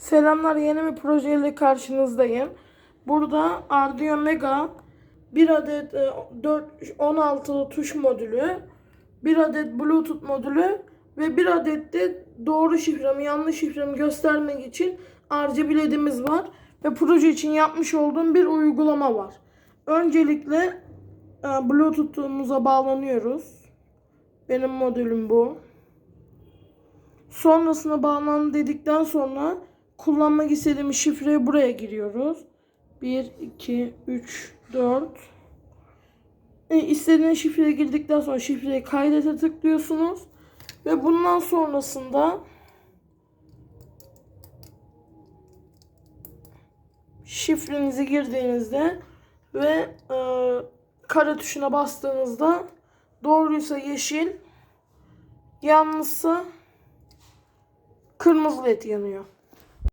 Selamlar yeni bir projeyle karşınızdayım. Burada Arduino Mega bir adet e, 4 16 tuş modülü, bir adet Bluetooth modülü ve bir adet de doğru şifremi yanlış şifremi göstermek için RGB ledimiz var ve proje için yapmış olduğum bir uygulama var. Öncelikle e, Bluetooth'umuza bağlanıyoruz. Benim modülüm bu. Sonrasında bağlan dedikten sonra kullanmak istediğimiz şifreyi buraya giriyoruz. 1, 2, 3, 4. E, istediğiniz şifreye girdikten sonra şifreyi kaydete tıklıyorsunuz. Ve bundan sonrasında şifrenizi girdiğinizde ve e, kare tuşuna bastığınızda doğruysa yeşil, yanlışsa kırmızı led yanıyor.